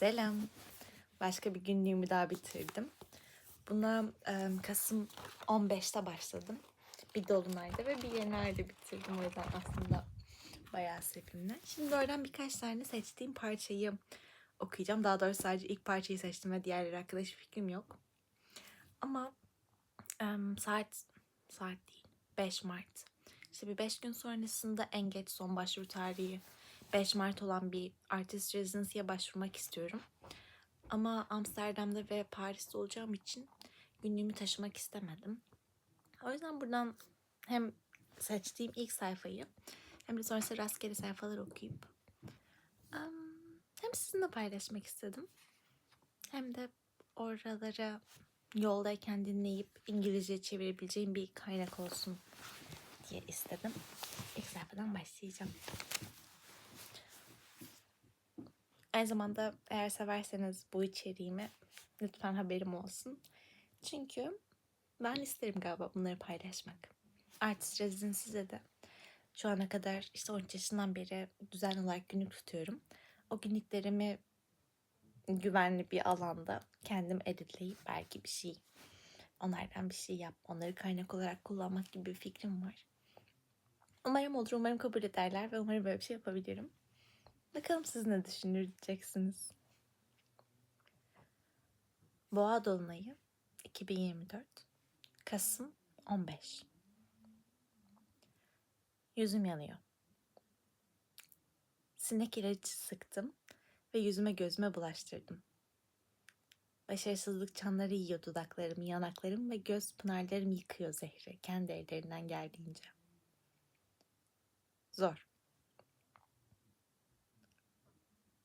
Selam. Başka bir günlüğümü daha bitirdim. Buna e, Kasım 15'te başladım. Bir dolunayda ve bir yenayda bitirdim. O yüzden aslında bayağı sevindim. Şimdi oradan birkaç tane seçtiğim parçayı okuyacağım. Daha doğrusu sadece ilk parçayı seçtim ve diğerleri hakkında hiçbir fikrim yok. Ama e, saat saat değil. 5 Mart. İşte bir 5 gün sonrasında en geç son başvuru tarihi 5 Mart olan bir artist residency'ye başvurmak istiyorum. Ama Amsterdam'da ve Paris'te olacağım için günlüğümü taşımak istemedim. O yüzden buradan hem seçtiğim ilk sayfayı hem de sonrasında rastgele sayfalar okuyup em, hem sizinle paylaşmak istedim. Hem de oralara yoldayken dinleyip İngilizce çevirebileceğim bir kaynak olsun diye istedim. İlk sayfadan başlayacağım. Aynı zamanda eğer severseniz bu içeriğimi lütfen haberim olsun. Çünkü ben isterim galiba bunları paylaşmak. Artist Residency'de de şu ana kadar işte 13 yaşından beri düzenli olarak günlük tutuyorum. O günlüklerimi güvenli bir alanda kendim editleyip belki bir şey onlardan bir şey yap, onları kaynak olarak kullanmak gibi bir fikrim var. Umarım olur, umarım kabul ederler ve umarım böyle bir şey yapabilirim. Bakalım siz ne düşüneceksiniz? Boğa Dolunayı 2024 Kasım 15 Yüzüm yanıyor. Sinek ilacı sıktım ve yüzüme gözüme bulaştırdım. Başarısızlık çanları yiyor dudaklarım, yanaklarım ve göz pınarlarım yıkıyor zehri kendi ellerinden geldiğince. Zor.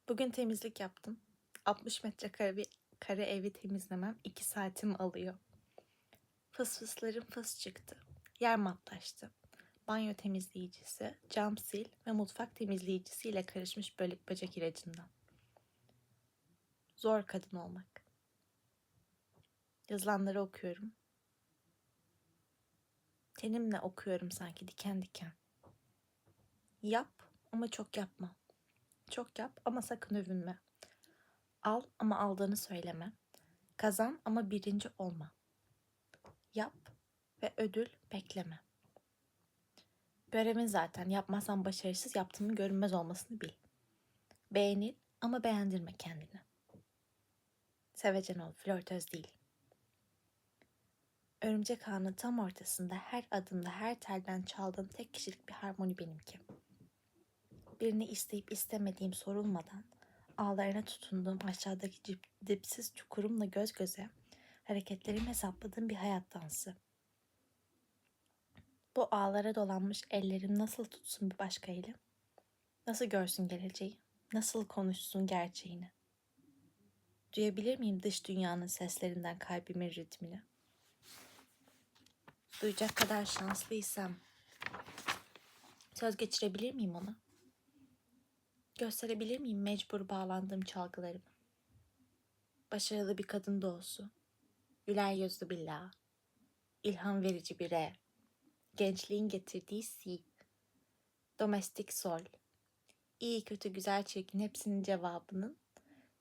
Bugün temizlik yaptım. 60 metrekare bir kare evi temizlemem 2 saatim alıyor. Fıs fıslarım fıs çıktı. Yer matlaştı. Banyo temizleyicisi, cam sil ve mutfak temizleyicisi karışmış bölük böcek ilacından. Zor kadın olmak. Yazılanları okuyorum. Tenimle okuyorum sanki diken diken. Yap ama çok yapma. Çok yap ama sakın övünme. Al ama aldığını söyleme. Kazan ama birinci olma. Yap ve ödül bekleme. Görevin zaten yapmazsan başarısız yaptığının görünmez olmasını bil. Beğenil ama beğendirme kendini. Sevecen ol, flörtöz değil. Örümcek ağının tam ortasında her adımda her telden çaldığın tek kişilik bir harmoni benimki birini isteyip istemediğim sorulmadan ağlarına tutunduğum aşağıdaki dip, dipsiz çukurumla göz göze hareketlerimi hesapladığım bir hayat dansı. Bu ağlara dolanmış ellerim nasıl tutsun bir başka eli? Nasıl görsün geleceği? Nasıl konuşsun gerçeğini? Duyabilir miyim dış dünyanın seslerinden kalbimin ritmini? Duyacak kadar şanslıysam söz geçirebilir miyim ona? Gösterebilir miyim mecbur bağlandığım çalgılarımı? Başarılı bir kadın doğusu, güler yüzlü bir la, ilham verici bir re, gençliğin getirdiği si, domestik sol, iyi kötü güzel çirkin hepsinin cevabının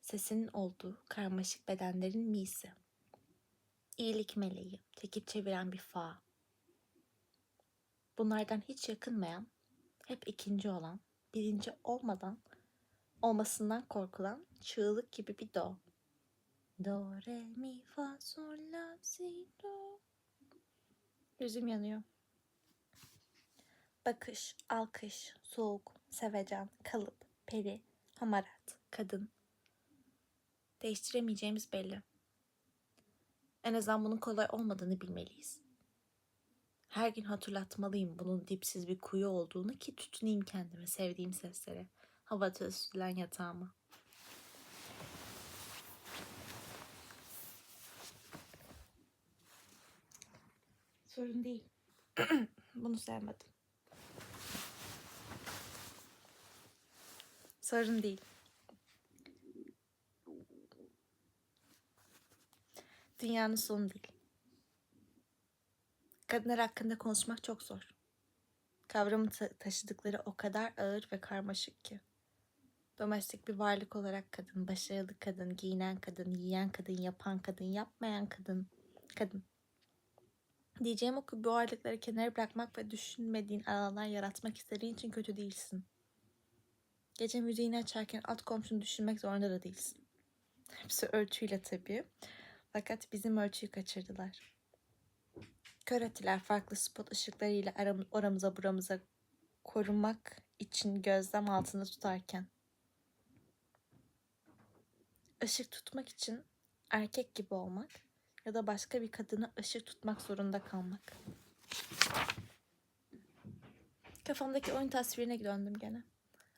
sesinin olduğu karmaşık bedenlerin misi. İyilik meleği, çekip çeviren bir fa. Bunlardan hiç yakınmayan, hep ikinci olan, birinci olmadan olmasından korkulan çığlık gibi bir do. Do, re, mi, fa, sol, la, si, do. Yüzüm yanıyor. Bakış, alkış, soğuk, sevecen, kalıp, peri, hamarat, kadın. Değiştiremeyeceğimiz belli. En azından bunun kolay olmadığını bilmeliyiz. Her gün hatırlatmalıyım bunun dipsiz bir kuyu olduğunu ki tutunayım kendime sevdiğim seslere. Havada süzülen yatağıma. Sorun değil. Bunu sevmedim. Sorun değil. Dünyanın sonu değil. Kadınlar hakkında konuşmak çok zor. Kavramı ta- taşıdıkları o kadar ağır ve karmaşık ki. Domestik bir varlık olarak kadın, başarılı kadın, giyinen kadın, yiyen kadın, yapan kadın, yapmayan kadın, kadın. Diyeceğim o ki bu varlıkları kenara bırakmak ve düşünmediğin alanlar yaratmak istediğin için kötü değilsin. Gece müziğini açarken alt komşunu düşünmek zorunda da değilsin. Hepsi ölçüyle tabii. Fakat bizim ölçüyü kaçırdılar. Kör ettiler farklı spot ışıklarıyla aram- oramıza buramıza korumak için gözlem altında tutarken. Işık tutmak için erkek gibi olmak ya da başka bir kadını ışık tutmak zorunda kalmak. Kafamdaki oyun tasvirine döndüm gene.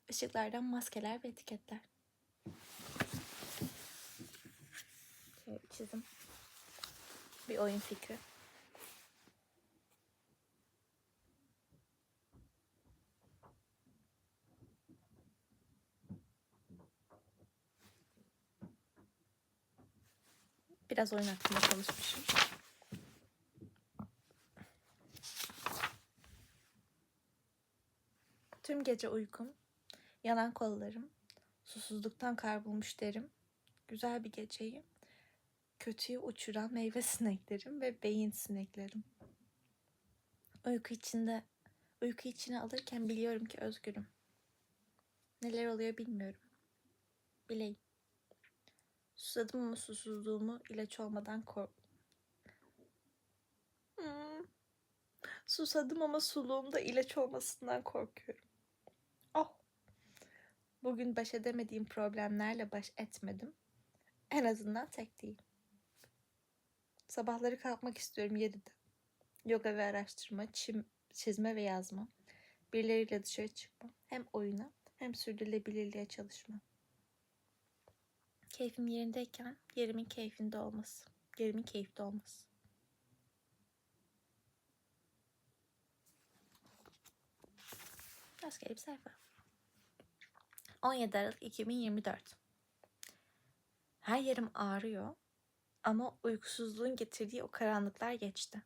Işıklardan maskeler ve etiketler. Şöyle çizim. Bir oyun fikri. Biraz oyun hakkında çalışmışım. Tüm gece uykum, yanan kollarım, susuzluktan kaybolmuş derim, güzel bir geceyi, kötüyü uçuran meyve sineklerim ve beyin sineklerim. Uyku içinde, uyku içine alırken biliyorum ki özgürüm. Neler oluyor bilmiyorum. Bileyim. Susadım ama susuzluğumu ilaç olmadan kork... Hmm. Susadım ama suluğumda ilaç olmasından korkuyorum. Oh. Bugün baş edemediğim problemlerle baş etmedim. En azından tek değil. Sabahları kalkmak istiyorum 7'de. Yoga ve araştırma, çim, çizme ve yazma. Birileriyle dışarı çıkma. Hem oyuna hem sürdürülebilirliğe çalışma. Keyfim yerindeyken yerimin keyfinde olması. Yerimin keyifli olması. Rastgele bir sayfa. 17 Aralık 2024. Her yerim ağrıyor ama uykusuzluğun getirdiği o karanlıklar geçti.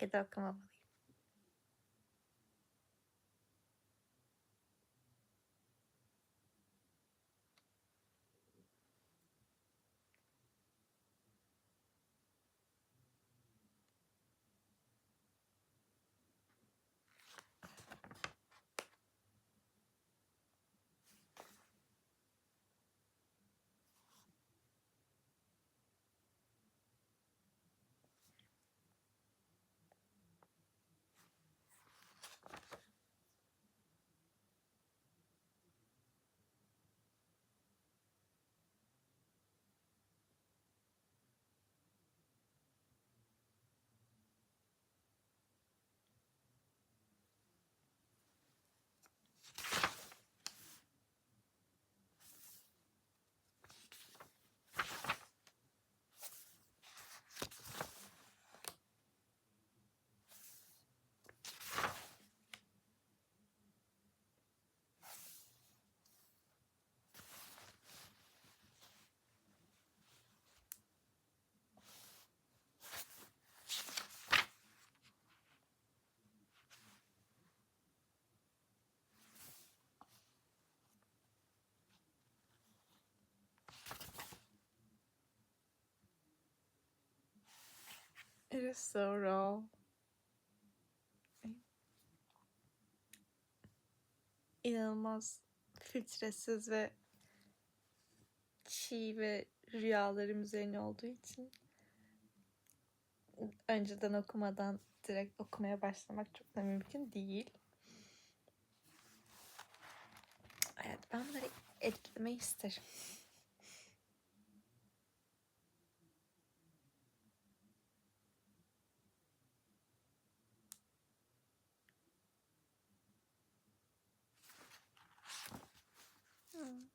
Belki de okumamalıyım. It is so raw. İnanılmaz filtresiz ve çiğ ve rüyalarım üzerine olduğu için önceden okumadan direkt okumaya başlamak çok da mümkün değil. Evet ben bunları etkilemeyi isterim. Hmm.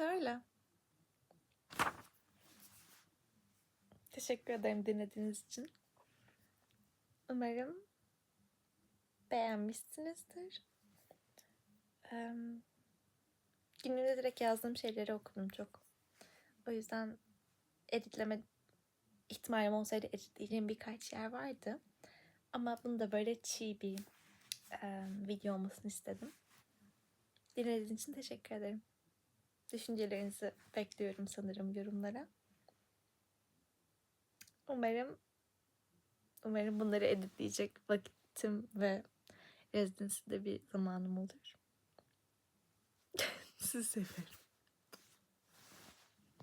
İşte öyle. Teşekkür ederim dinlediğiniz için. Umarım beğenmişsinizdir. Eee günlüğüne direkt yazdığım şeyleri okudum çok. O yüzden editleme ihtimalim olsaydı editleyeceğim birkaç yer vardı. Ama bunu da böyle çiğ bir video olmasını istedim. Dinlediğiniz için teşekkür ederim. Düşüncelerinizi bekliyorum sanırım yorumlara. Umarım umarım bunları editleyecek vakitim ve rezidansında bir zamanım olur. Sizi seviyorum.